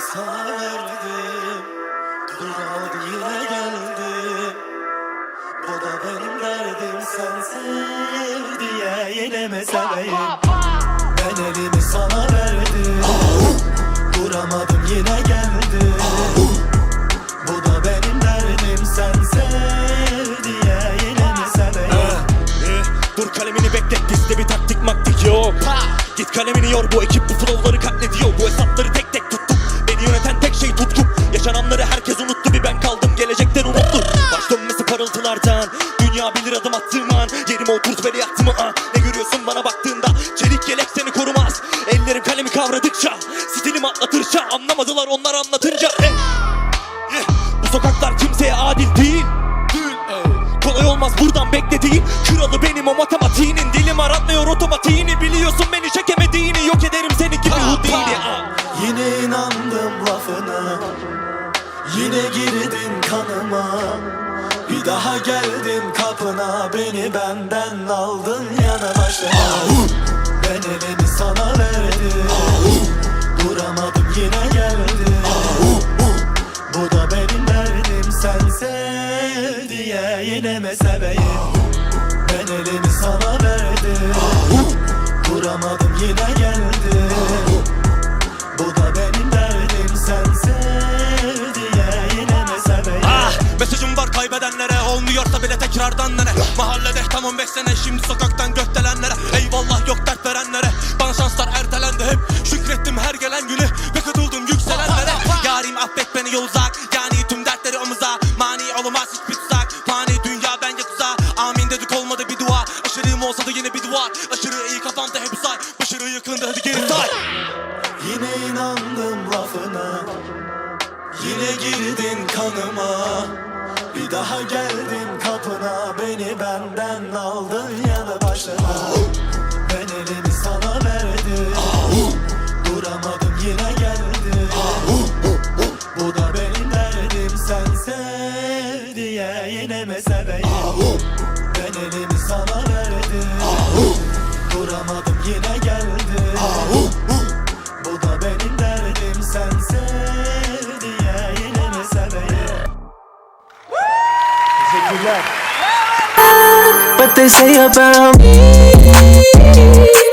sana verdim Durmadı yine geldim Bu da benim derdim sen diye yine mi seveyim Ben elimi sana verdim. Duramadım yine geldim Bu da benim derdim sen diye yine Eh, Dur kalemini beklet bizde bir taktik maktik yok. Git kalemini yor bu ekip bu flowları katlediyor. Bu hesapları Yerime oturt veliahtımı ah Ne görüyorsun bana baktığında? Çelik yelek seni korumaz. Ellerim kalemi kavradıkça Stilim atlatırça Anlamadılar onlar anlatınca. Eh. Eh, Bu sokaklar kimseye adil değil. Kolay olmaz buradan beklediğin. Kralı benim o matematiğinin. Dilim aratmıyor otomatiğini. Biliyorsun beni çekemediğini. Yok ederim seni gibi Houdini ah. Yine inandım lafına. Yine girdin kanıma Bir daha geldim kapına Beni benden aldın yana başına. Ben elimi sana verdim Duramadım yine geldim. Bu da benim derdim sen sev diye yine mi seveyim? Ben elimi sana verdim Duramadım yine geldim Tekrardan nene Mahallede tam 15 sene Şimdi sokaktan gökdelenlere. Eyvallah yok dert verenlere. Bana şanslar ertelendi hep. Şükrettim her gelen günü Ve katıldım yükselenlere. Yarim affet beni yol uzak. Yani tüm dertleri omuza Mani olamaz hiçbir tuzak. Fani dünya ben yakuza. Amin dedik olmadı bir dua. Aşırım olsa da yine bir duvar Aşırı iyi kafamda hep say Başarı yakında hadi geri say Yine inandım lafına Yine girdin kanıma Bir daha geldim kapına Beni benden aldın yanı başına. Ben elimi sana verdim Duramadım yine geldim. Bu da benim derdim sen sev diye yine mi seveyim? Ben elimi sana verdim Duramadım yine geldim they say about me.